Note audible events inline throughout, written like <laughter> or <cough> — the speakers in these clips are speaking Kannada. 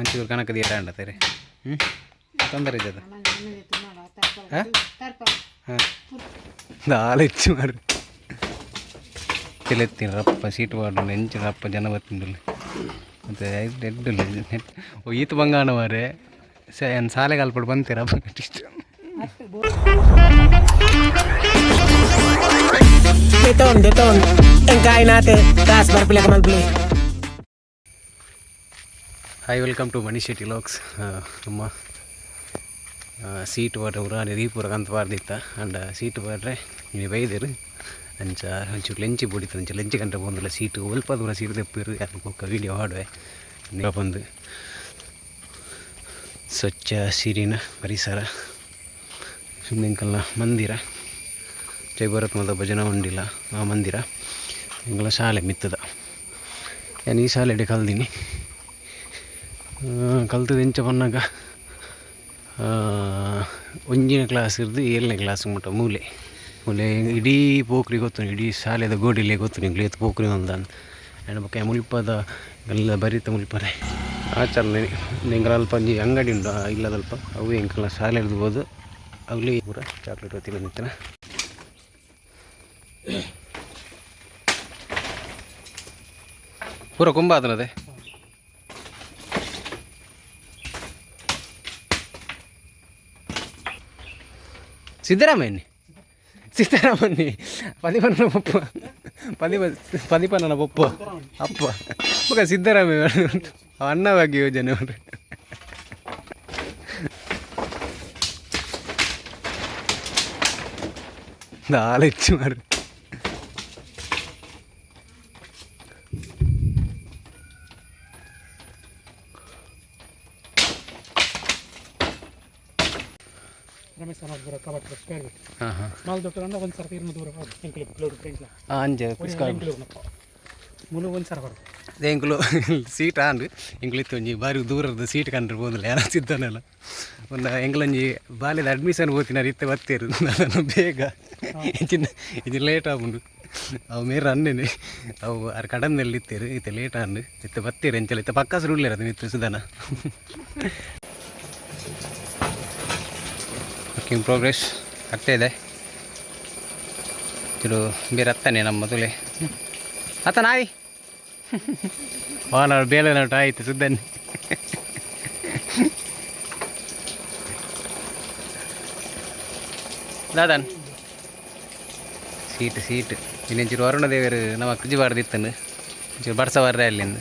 ಒಂಚೂರು ಕನಕ ದೀರ ಅಂಡತಾರೆ ಹ್ಞೂ ತೊಂದರೆ ಇದ್ದದ ಹಾಂ? ದಾಲೆಚ್ಚು ಮಾರು ತೆಲೆತ್ತಿನ ರಪ್ಪ ಸೀಟ್ ಪಾಡು ನೆಂಚಿನ ರಪ್ಪ ಜನ ಬರ್ತೀನಿ ಮತ್ತು ಎಡ್ಡುಲ್ಲ ನೆಟ್ ಓ ಈತ ಬಂಗಾಣ ಮಾರೆ ಸ ಏನು ಸಾಲೆಗೆ ಅಲ್ಪಡು ಬಂತೀರ? ಇಷ್ಟು Dito, dito. Ang kain natin. Hi welcome to Mani Shetty LOX ನಮ್ಮ ಸೀಟ್ ಬಾಟ್ರೆ ಉರಾಣಿ ರೀಪುರ ಕಂತ ಬಾರ್ದಿತ್ತ. ಅಂಡ್ ಸೀಟ್ ಬಾಟ್ರೆ ನೀವು ಬೈದೇರು. ಅಂಚ ಒಂಚೂರು ಲೆಂಚಿ ಬುಡಿತು. ಅಂಚ ಲೆಂಚಿ ಕಂಡ್ರೆ ಬಂದಿಲ್ಲ. ಸೀಟ್ ಸ್ವಲ್ಪ ದೂರ ಸೀಟ್ ತೆಪ್ಪಿರು ಯಾಕೆ ವೀಡಿಯೋ ಹಾಡುವೆ. ಬಂದು. ಸ್ವಚ್ಛ ಸಿರಿನ ಪರಿಸರ. ಸುಮ್ಮನೆಂಕಲ್ಲ ಮಂದಿರ. ಜೈ ಭರತ್ ಮಾತ ಭಜನಾ ಉಂಡಿಲ್ಲ ಆ ಮಂದಿರ. ಹಿಂಗೆಲ್ಲ ಶಾಲೆ ಮಿತ್ತದ. ಏನು ಈ ಶಾಲೆಡೆ ಕಲ್ದೀನಿ? ಕಲ್ತದ್ದು ಎಂಚ ಬಂದಾಗ ಒಂಜಿನ ಕ್ಲಾಸ್ ಇರ್ದು ಏಳನೇ ಕ್ಲಾಸ್ ಮಟ್ಟ ಮೂಲೆ. ಮೂಲೆ ಇಡೀ ಪೋಖ್ರಿ ಗೊತ್ತು ಇಡೀ ಶಾಲೆದ ಗೋಡಿಲೆ ಗೊತ್ತು ನಿಂಗೆ ಏತ್ ಪೋಖ್ರಿ ಒಂದು ಆ್ಯಂಡ್ ಬೊಕ್ಕ ಮುಲ್ಪದ ಎಲ್ಲ ಬರಿತ ಮುಲ್ಪರೆ ಆಚರಣೆ ನಿಂಗೆ ಅಲ್ಪ ಅಂಗಡಿ ಉಂಟು ಇಲ್ಲದಲ್ಪ. ಅವು ಎಂಕಲ್ಲ ಶಾಲೆ ಇರ್ಬೋದು ಅವಲಿ ಪೂರ ಚಾಕ್ಲೇಟ್ ಹೊತ್ತಿಲ್ಲ ನಿಂತನ ಪೂರ ಕೊಂಬ ಆತನದೆ సిద్ధరామయ్యని సీతారామన్ని పది పన్న పప్పు పది పది పన్న పప్పు అప్ప ఒక సిద్ధరామయ్య అన్న భాగ్య యోజన ఆలోచి మరి ರಮೇಶ್ ಅಣ್ಣ ದೂರ ಕಬಾಟ್ ಸ್ಕ್ವೇರ್ ಬಿಟ್ಟು ಹಾಂ ಹಾಂ. ನಾಲ್ಕು ದೊಡ್ಡ ಒಂದು ಇರ್ನ ದೂರ ಕಿಲೋಮೀಟರ್ ಅಂಜೆ ಮುಲು ಒಂದು ಬರೋದು ಸೀಟ್ ಆಂಡು ಎಂಕ್ಲಿತ್ತು ಒಂಜಿ ಬಾರಿ ದೂರದ ಸೀಟ್ ಕಂಡ್ರೆ ಬೋದಿಲ್ಲ ಯಾರು ಸಿದ್ದನಲ್ಲ ಒಂದು ಎಂಕ್ಲೊಂಜಿ ಬಾಲ್ಯದ ಅಡ್ಮಿಷನ್ ಹೋಗ್ತೀನಿ ರೀತಿ ಬತ್ತೇರು ನಾನು ಬೇಗ ಇಂಚಿನ ಇದು ಲೇಟ್ ಆಗುಂಡು. ಅವು ಮೇರ ಅನ್ನೇನೆ ಅವು ಅರ್ ಕಡನ್ನಲ್ಲಿ ಇತ್ತೇರು ಇತ್ತೆ ಲೇಟ್ ಆಂಡು ಇತ್ತೆ ಬತ್ತೇರು ಎಂಚಲ ಇತ್ತೆ ಪಕ್ಕ ಸುರುಳ್ಳಿರ ಅದು ಮಿತ್ತು ಸುಧಾನ. ವರ್ಕಿಂಗ್ ಪ್ರೋಗ್ರೆಸ್ ಆಗ್ತಾ ಇದೆ. ಇದು ಬೇರೆ ಹತ್ತಾನೆ ನಮ್ಮ ಮೊದಲೆ. ಅತ್ತ ನಾಯಿ. <laughs> ವಾನ ಬೇಲೆ ನೋಟ ಆಯಿತು ಸುದ್ದನ್ನಿ <laughs> ದಾದನ್. ಸೀಟ್ ಸೀಟ್. ಇನ್ನೊಂಚೂರು ವರುಣ ದೇವರು ನಮ್ಮ ಕೃಜಿ ಬಾರ್ದಿತ್ತನು ಒಂಚೂರು ಬಡ್ಸ ಬರ್ರೆ ಅಲ್ಲಿಂದ.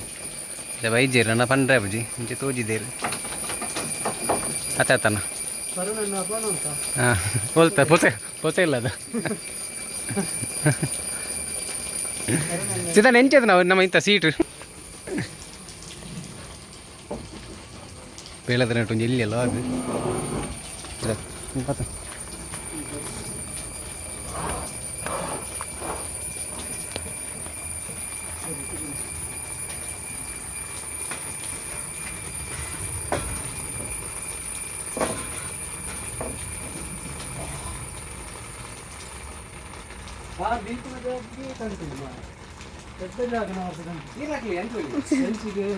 ಇಲ್ಲ ವೈದ್ಯರು ನನ್ನ ಪಂಡ್ರೆ ಬಜಿ ಮುಂಚೆ ತೋಜಿದ್ದೇರು ಅತ್ತ ಅತ್ತನ ಹಾಂ ಹೋಲ್ತ ಪೊಸೆ ಪೊಸೆ ಇಲ್ಲ ಅದು. ಸಿದ್ಧಾನ್ ಎಂಚದ ನಾವು, ನಮ್ಮ ಇಂಥ ಸೀಟ್ ಬೇಳದ ನೆಟ್ಟು ಎಲ್ಲಿ ಅಲ್ಲ ಅದು?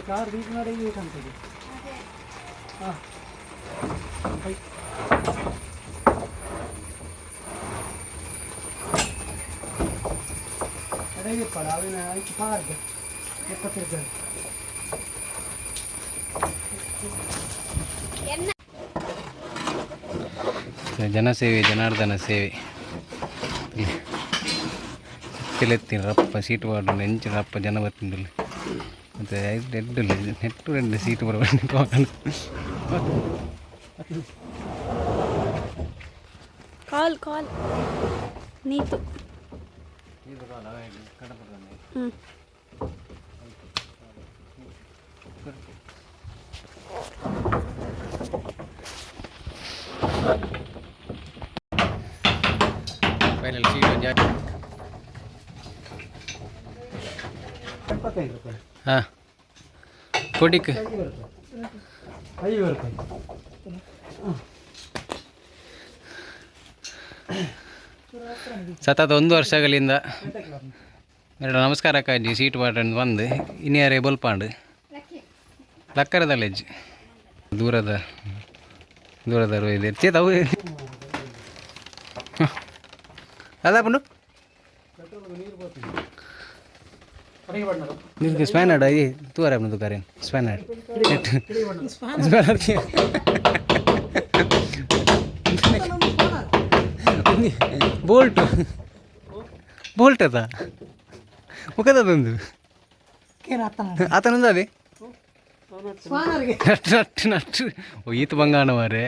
ಕಾರ್ ದೀಪ ನಡೆಗೆ ಕಾಣ್ತದೆ ಹಾಂ ಅಡಿಗೆ ಪಡ ಅವಿನ ಐದು ಕಾರ್ ಎಪ್ಪತ್ತೈದು ಜನಸೇವೆ ಜನಾರ್ದನ ಸೇವೆ ತೆಲೆತ್ತಿನ ರಪ್ಪ ಸೀಟ್ ಬಾಡು ನೆಂಚಿನ ರಪ್ಪ ಜನ ಬತ್ತಿಂಡುಲ್ಲ ಮತ್ತು ರೆಡ್ ನೆಟ್ಟು రెండు ಸೀಟ್ ಬರಬೇಕು ಕಾಲ್. ಕಾಲ್ ನೀತು. ಫೈನಲ್ ಸೀಟ್ ಒಂದು ರೂಪಾಯಿ ಹಾಂ ರೂಪಾಯಿ ಸತತ ಒಂದು ವರ್ಷಗಳಿಂದ ಎರಡು ನಮಸ್ಕಾರ ಕಾಜಿ ಸೀಟ್ ಬಾಟನ್ ಬಂದು ಇನ್ಯಾರೇ ಬಲ್ಪಾಂಡು ಲೆಜ್ ದೂರದ ದೂರದ ಇದೆ ಚೇತ ಅವು ಅದ ಪುಂಡು ನಿಮ್ಗೆ ಸ್ಪ್ಯಾನರ್ಡ್ ಐ ತೂರ ಬಂದು ಕರೇನು ಸ್ಪ್ಯಾನರ್ಡ್. Bolt bolt. ಬೋಲ್ಟ್ ಅದ? ಮುಖದದೊಂದು ಆತನೊಂದು ಅದೇ? ನಟ್ಟು ನಟ್ಟು ನಟ್ಟು ಓ ಈತ ಬಂಗಾಣ ಮಾರೆ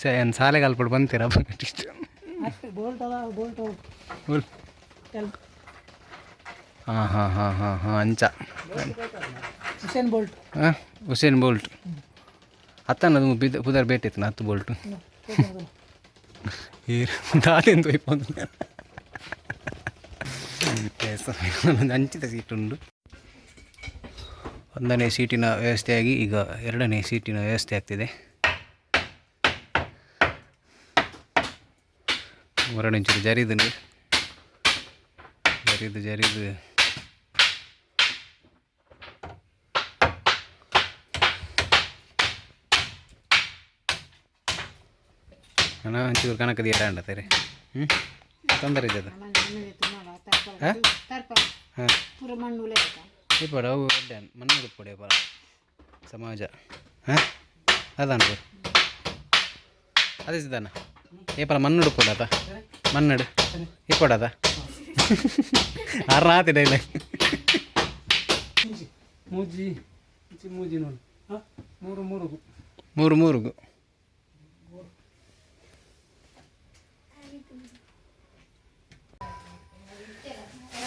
ಸ ಏನು ಸಾಲೆಗೆ ಅಲ್ಪಟ್ಟು ಬೋಲ್ಟ್ ಇಷ್ಟು ಹಾಂ ಹಾಂ ಹಾಂ ಹಾಂ ಹಾಂ ಅಂಚ. ಬೋಲ್ಟ್ ಹಾಂ ಹುಸೇನ್ ಬೋಲ್ಟ್ ಅತ್ತನದು ಬಿದ ಪುದರ್ ಬೇಟೆ ಇತ್ತು ಹತ್ತು ಬೋಲ್ಟು ದಾದೆಂದು ಒಯ್ಪೊಂದು ಹಂಚಿದ ಸೀಟುಂಡು ಒಂದನೇ ಸೀಟಿನ ವ್ಯವಸ್ಥೆಯಾಗಿ ಈಗ ಎರಡನೇ ಸೀಟಿನ ವ್ಯವಸ್ಥೆ ಆಗ್ತಿದೆ. ಹೊರಡಂಚೂರು ಜರಿದು ಜರಿದು ಜರಿದು. ಹಣ ಒಂಚೂರು ಕಣಕದ ಆಂಡತೆರೆ ಹ್ಮ್ ಹ್ಞೂ ತೊಂದರೆ ಇದೆ ಅದು ಹಾಂ ಇಪ್ಪಡ ಅವು ಮಣ್ಣು ಉಡುಪಡೆ ಪರ ಸಮಾಜ ಹಾಂ ಅದಾನ ಅದೇ ಸಿದ್ದಾನ ಏಪಲ ಮಣ್ಣು ಉಡುಪಡದ ಮಣ್ಣಡು ಇಪ್ಪಡದ ಆರ್ನಾತಿ ಡೈಲ ಮೂಜಿ ಮೂಜಿ ನೋಡಿ ಮೂರು ಮೂರು ಮೂರು ಮೂರುಗು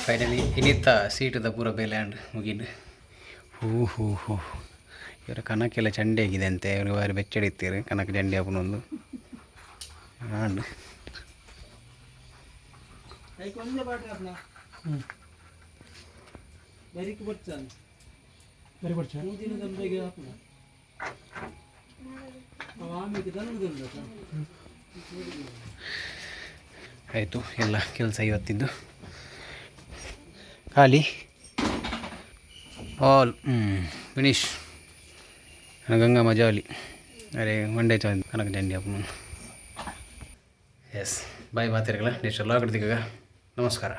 ಫೈನಲಿ ಇನ್ನಿತ್ತ ಸೀಟದ ಪೂರ ಬೇಲೆ ಅಂಡ್ ಮುಗಿಂಡು ಹೂ ಹೂ ಹೂ. ಇವರ ಕನಕೆಲ್ಲ ಚಂಡೆ ಆಗಿದೆ ಅಂತೆ. ಇವರು ಬಾರಿ ಬೆಚ್ಚಡಿತ್ತೀರಿ ಕನಕ ಜಂಡಿ ಹಾಪನೊಂದು ಆಂಡ್ ಆಯಿತು ಎಲ್ಲ ಕೆಲಸ ಇವತ್ತಿದ್ದು. ಖಾಲಿ. ಆಲ್ ಫಿನಿಶ್ ಗಂಗಾ ಮಜಾಲಿ ಅರೆ ಮಂಡೇ ಚ ಕನಕ ಜಂಡಿ ಅಪ್ಪ ಎಸ್ ಬಾಯ್ ಮಾತಿರಲ್ಲ ನೆಕ್ಸ್ಟ್ ಲಾಗ್ ನಮಸ್ಕಾರ.